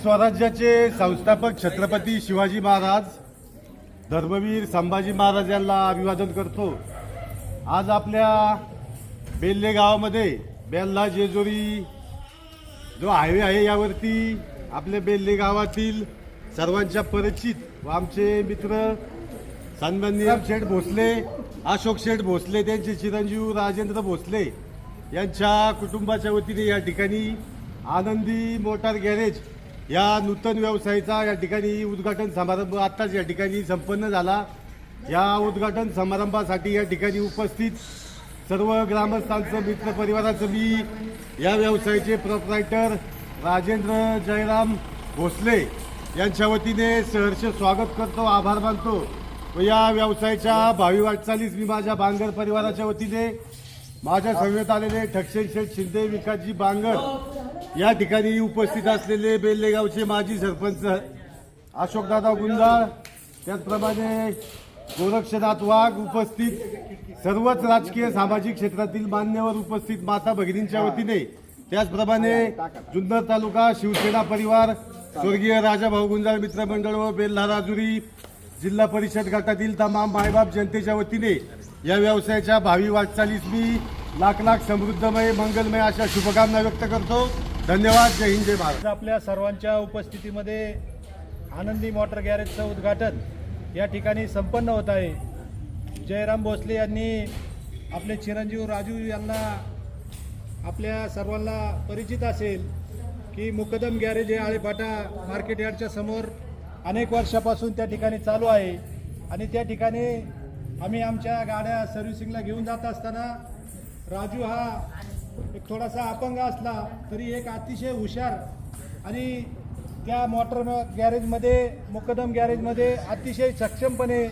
स्वराज्याचे संस्थापक छत्रपती शिवाजी महाराज धर्मवीर संभाजी महाराज यांना अभिवादन करतो. आज आपल्या बेल्ले गावामध्ये बेल्ला जेजुरी जो हायवे आहे यावरती आपल्या बेल्ले गावातील सर्वांच्या परिचित व आमचे मित्र सन्माननीय शेठ भोसले अशोक शेठ भोसले त्यांचे चिरंजीव राजेंद्र भोसले यांच्या कुटुंबाच्या वतीने या ठिकाणी आनंदी मोटार गॅरेज या नूतन व्यवसायाचा या ठिकाणी उद्घाटन समारंभ आत्ताच या ठिकाणी संपन्न झाला. या उद्घाटन समारंभासाठी या ठिकाणी उपस्थित सर्व ग्रामस्थांचं मित्र परिवाराचं मी या व्यवसायाचे प्रोपरायटर राजेंद्र जयराम भोसले यांच्या वतीने सहर्ष स्वागत करतो आभार मानतो. व या व्यवसायाच्या भावी वाटचालीस मी माझ्या बांगर परिवाराच्या वतीने माझ्या समवेत आलेले ठक्षण शेठ शिंदे विकासजी बांगर या ठिकाणी उपस्थित असलेले बेल्लेगावचे माजी सरपंच अशोकदादा गुंजाळ त्याचप्रमाणे गोरक्षनाथ वाघ उपस्थित सर्वच राजकीय सामाजिक क्षेत्रातील मान्यवर उपस्थित माता भगिनींच्या वतीने त्याचप्रमाणे जुन्नर तालुका शिवसेना परिवार स्वर्गीय राजाभाऊ गुंजाळ मित्रमंडळ व बेल्हा राजुरी जिल्हा परिषद गटातील तमाम मायबाप जनतेच्या वतीने या व्यवसायाच्या भावी वाटचालीस मी लाख लाख समृद्धमय मंगलमय अशा शुभकामना व्यक्त करतो. धन्यवाद. जय हिंद जय भारत. आपल्या सर्वांच्या उपस्थितीमध्ये आनंदी मोटर गॅरेजचं उद्घाटन या ठिकाणी संपन्न होत आहे. जयराम भोसले यांनी आपले चिरंजीव राजू यांना आपल्या सर्वांना परिचित असेल की मुकदम गॅरेज हे आळेफाटा मार्केट यार्डच्या समोर अनेक वर्षापासून त्या ठिकाणी चालू आहे. आणि त्या ठिकाणी आम्ही आमच्या गाड्या सर्व्हिसिंगला घेऊन जात असताना राजू हा एक थोडासा अपंग असला तरी एक अतिशय हुशार आणि त्या मोटर गॅरेजमध्ये मुकदम गॅरेजमध्ये अतिशय सक्षमपणे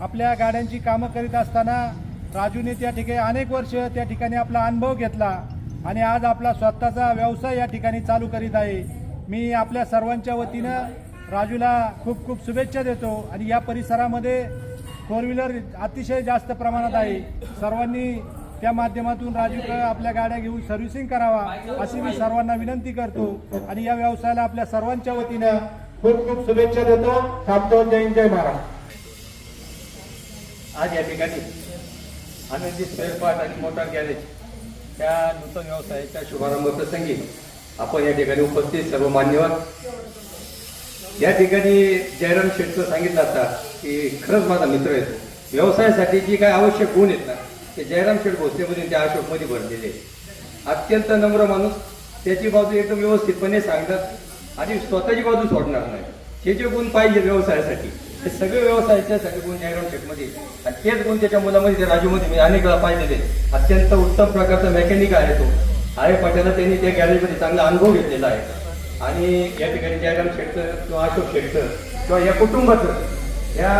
आपल्या गाड्यांची कामं करीत असताना राजूने त्या ठिकाणी अनेक वर्ष त्या ठिकाणी आपला अनुभव घेतला आणि आज आपला स्वतःचा व्यवसाय या ठिकाणी चालू करीत आहे. मी आपल्या सर्वांच्या वतीनं राजूला खूप खूप शुभेच्छा देतो आणि या परिसरामध्ये फोर व्हीलर अतिशय जास्त प्रमाणात आहे. सर्वांनी त्या माध्यमातून राजू आपल्या गाड्या घेऊन सर्व्हिसिंग करावा अशी मी सर्वांना विनंती करतो. आणि या व्यवसायाला आपल्या सर्वांच्या वतीनं खूप खूप शुभेच्छा देतो. थांबतो. जय जय महाराज आज या ठिकाणी आनंदी स्पेअर पार्ट आणि मोटार गॅरेज त्या नूतन व्यवसायाच्या शुभारंभ प्रसंगी आपण या ठिकाणी उपस्थित सर्व मान्यवर या ठिकाणी जयराम शेठचं सांगितलं आता की खरंच माझा मित्र आहे व्यवसायासाठी जी काय आवश्यक गुण आहेत ना ते जयराम शेठ भोसलेमधून त्या अशोकमध्ये भरलेले अत्यंत नम्र माणूस. त्याची बाजू एकदम व्यवस्थितपणे सांगतात आणि स्वतःची बाजू सोडणार नाही. हे जे गुण पाहिजे व्यवसायासाठी हे सगळे व्यवसायाच्यासाठी गुण जयराम शेठमध्ये आणि तेच गुण त्याच्या मुलामध्ये ते राजूमध्ये मी अनेक वेळा पाहिलेले अत्यंत उत्तम प्रकारचा मेकॅनिक आहे तो. आळे पाट्याला त्यांनी त्या गॅरेजमध्ये चांगला अनुभव घेतलेला आहे. आणि या ठिकाणी जयराम शेटचं किंवा अशोक शेटचं किंवा या कुटुंबाचं या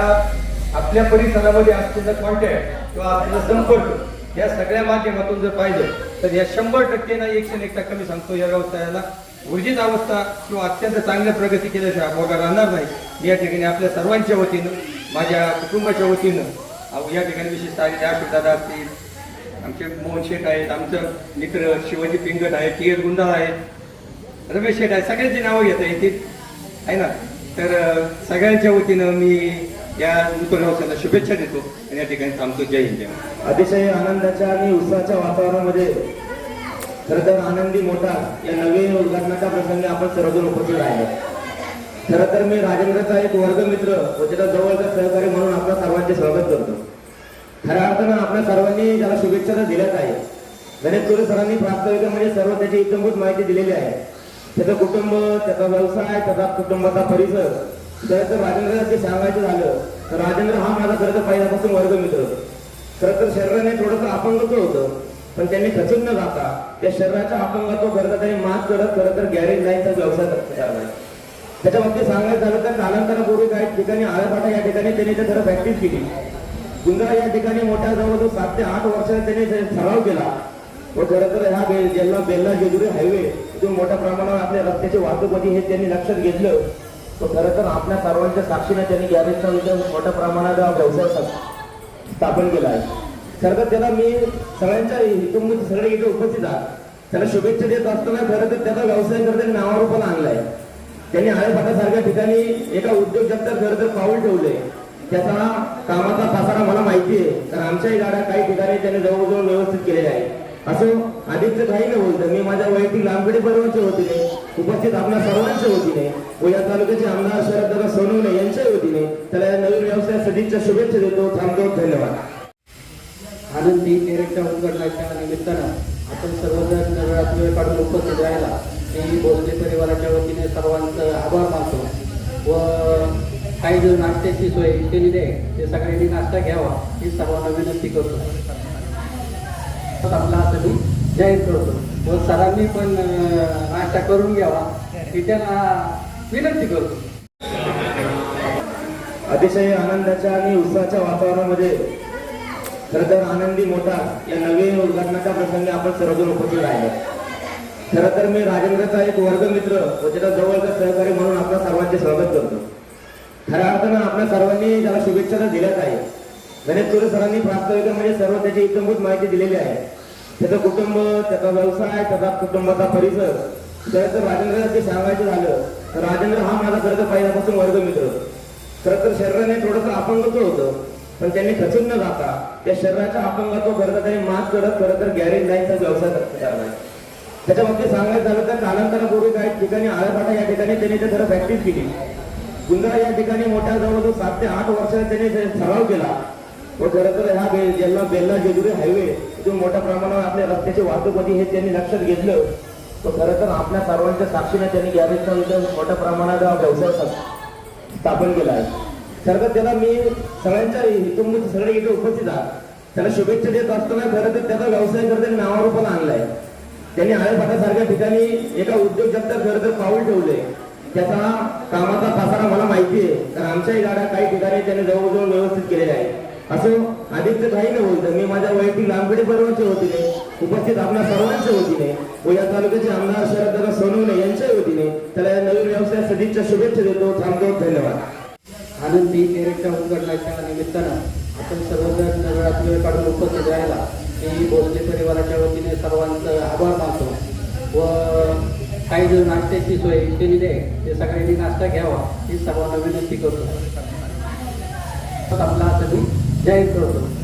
आपल्या परिसरामध्ये असलेलं कॉन्टॅक्ट किंवा आपला संपर्क या सगळ्या माध्यमातून जर पाहिलं तर या शंभर टक्के ना एकशे एक टक्का मी सांगतो या व्यवसायाला. ऊर्जित अवस्था किंवा अत्यंत चांगल्या प्रगती केल्याशिवाय अपघात राहणार नाही. मी या ठिकाणी आपल्या सर्वांच्या वतीनं माझ्या कुटुंबाच्या वतीनं या ठिकाणी विशेषतः अशोक दादा असतील आमचे मोहन शेठ आहेत आमचं मित्र शिवाजी पिंगट आहेत टी एस गुंडाळ आहेत रमेश शेठ आहे. सगळ्यांची नावं घेता येतील आहे ना? तर सगळ्यांच्या वतीनं मी या नूतन शुभेच्छा देतो आणि या ठिकाणी थांबतो. जय हिंद जय अतिशय आनंदाच्या आणि उत्साहाच्या वातावरणामध्ये खरं तर आनंदी मोठा या नवीन उद्घाटनाच्या प्रसंगी आपण सर्वजण उपस्थित आहे खरं तर मी राजेंद्रचा एक वर्गमित्र व त्याचा जवळचा सहकारी म्हणून आपल्या सर्वांचे स्वागत करतो. खऱ्या अर्थानं आपल्या सर्वांनी त्याला शुभेच्छा तर दिल्याच आहे गणेश गुरु सरांनी प्रास्ताविकामध्ये म्हणजे सर्व त्याची इतंभूत माहिती दिलेली आहे. त्याचं कुटुंब त्याचा व्यवसाय त्याचा कुटुंबाचा परिसर तर राजेंद्र जे सांगायचं झालं. तर राजेंद्र हा माझा खरं तर पहिल्यापासून वर्गमित्र खरं तर शरीराने थोडंसं अपंगत्व होतं पण त्यांनी खचून न जाता त्या शरीराच्या अपंगत्व खरं तर त्यांनी मात करत खरं तर गॅरेज लाईनचा व्यवसाय करत त्याच्या बाबतीत सांगायचं झालं तर कालांतरापूर्वी काही ठिकाणी आळपाटा या ठिकाणी त्यांनी ते खरं प्रॅक्टिस केली. गुंजरा या ठिकाणी मोठ्या जवळजवळ सात ते आठ वर्षात त्यांनी सराव केला. व खरं तर ह्या बे ज्यांना बेल्ला जेजुरी हायवे जो मोठ्या प्रमाणावर आपल्या रस्त्याचे वाहतूकमध्ये हे त्यांनी लक्षात घेतलं. तर खरं तर आपल्या सर्वांच्या साक्षीने त्यांनी गॅरेजचा विषय मोठ्या प्रमाणात व्यवसाय स्थापन केला आहे. खरं तर त्याला मी सगळ्यांच्या इथून सगळे इथे उपस्थित आहात त्याला शुभेच्छा देत असताना खरं तर त्याचा व्यवसाय करता पण आणलाय त्यांनी आळेपाटासारख्या ठिकाणी एका उद्योग खरं तर पाऊल ठेवले त्याचा कामाचा पसारा मला माहिती आहे. कारण आमच्याही गाड्या काही ठिकाणी त्याने जवळजवळ व्यवस्थित केलेल्या आहे असं आदित्य काही न बोलतं. मी माझ्या वैयक्तिक लांबडी बरोबरच्या वतीने उपस्थित आपल्या सर्वांच्या वतीने व या तालुक्याचे आमदार शरददादा सोनवणे यांच्या वतीने त्याला या नवीन व्यवसाय सदिच्छा शुभेच्छा देतो. थांबतो धन्यवाद. आनंदी एरेकच्या उद्घाटनाच्या निमित्तानं आपण सर्वजण नगरात वेळ काढून उपस्थित राहायला मी भोसले परिवाराच्या वतीने सर्वांचं आभार मानतो. व काही जो नाश्त्याची सोय केलेली आहे ते सगळ्यांनी नाश्ता घ्यावा ही सर्वांना विनंती करतो. आपला असं मी जाहीर करतो. व सरांनी पण नाश्ता करून घ्यावा. ही त्यांना विनंती करतो. अतिशय आनंदाच्या आणि उत्साहाच्या वातावरणामध्ये खरं तर आनंदी मोठा या नवीन उद्घाटनाच्या प्रसंगी आपण सर्वजण उपस्थित आहे खरं तर मी राजेंद्रचा एक वर्गमित्र व त्याचा जवळचा सहकारी म्हणून आपल्या सर्वांचे स्वागत करतो. खऱ्या अर्थानं आपल्या सर्वांनी त्याला शुभेच्छा तर दिल्याच आहे गणेश सरांनी सरांनी प्रास्ताविकामध्ये म्हणजे सर्व त्याची इतंभूत माहिती दिलेली आहे. त्याचं कुटुंब त्याचा व्यवसाय त्याचा कुटुंबाचा परिसर खरं तर राजेंद्र ते सांगायचं झालं तर राजेंद्र हा माझा खरं तर पहिल्यापासून वर्गमित्र. खरं तर शरीराने थोडंसं अपंगत्व होतं पण त्यांनी खचून न जाता त्या शरीराच्या अपंगत्व खरं तर त्यांनी मात करत खरं तर गॅरेज लाईनचा व्यवसाय करणार त्याच्यामध्ये सांगायचं झालं तर कालांतरापूर्वी काही ठिकाणी आळपाटा या ठिकाणी त्यांनी ते खरं प्रॅक्टिस केली. गुंजारा या ठिकाणी मोठ्या जवळजवळ सात ते आठ वर्षात त्यांनी सराव केला. व खरं तर ह्या बे- ज्यांना बेल्ला जेजुरी हायवे जो मोठ्या प्रमाणावर आपल्या रस्त्याची वाहतूक होती हे त्यांनी लक्षात घेतलं व खरं तर आपल्या सर्वांच्या साक्षीने त्यांनी गॅरेजचा इथं मोठ्या प्रमाणात व्यवसाय स्थापन केला आहे. खरं तर त्याला मी सगळ्यांच्या इथून सगळे इथे उपस्थित आहात. त्याला शुभेच्छा देत असताना खरं तर त्याचा व्यवसाय खरं त्यांनी नावारूपाला आणलाय. त्यांनी आळेपाटासारख्या ठिकाणी एका उद्योग खरं तर पाऊल ठेवले त्याचा कामाचा पसारा मला माहिती आहे. कारण आमच्याही गाड्या काही ठिकाणी त्यांनी जवळजवळ व्यवस्थित केलेल्या आहेत. असं अधिकचं काही न बोलतं मी माझ्या वैयक्तिक लांबडी बरोबरच्या वतीने उपस्थित आपल्या सर्वांच्या वतीने व या तालुक्याचे आमदार शरददादा सोनवणे यांच्या वतीने त्याला या नवीन व्यवसाय सदिच्छा शुभेच्छा देतो. थांबतो धन्यवाद. आनंदी कॅरेक्टर उद्घाटनाच्या निमित्तानं. आपण सर्वजण नगरात वेळ काढून उपस्थित राहिला मी बोलते परिवाराच्या वतीने सर्वांचं आभार मानतो. व काही जो नाश्त्याची सोय केली आहे ते सगळ्यांनी नाश्ता घ्यावा ही सर्वांना विनंती करतो. आपला असं मी जाहीर करतो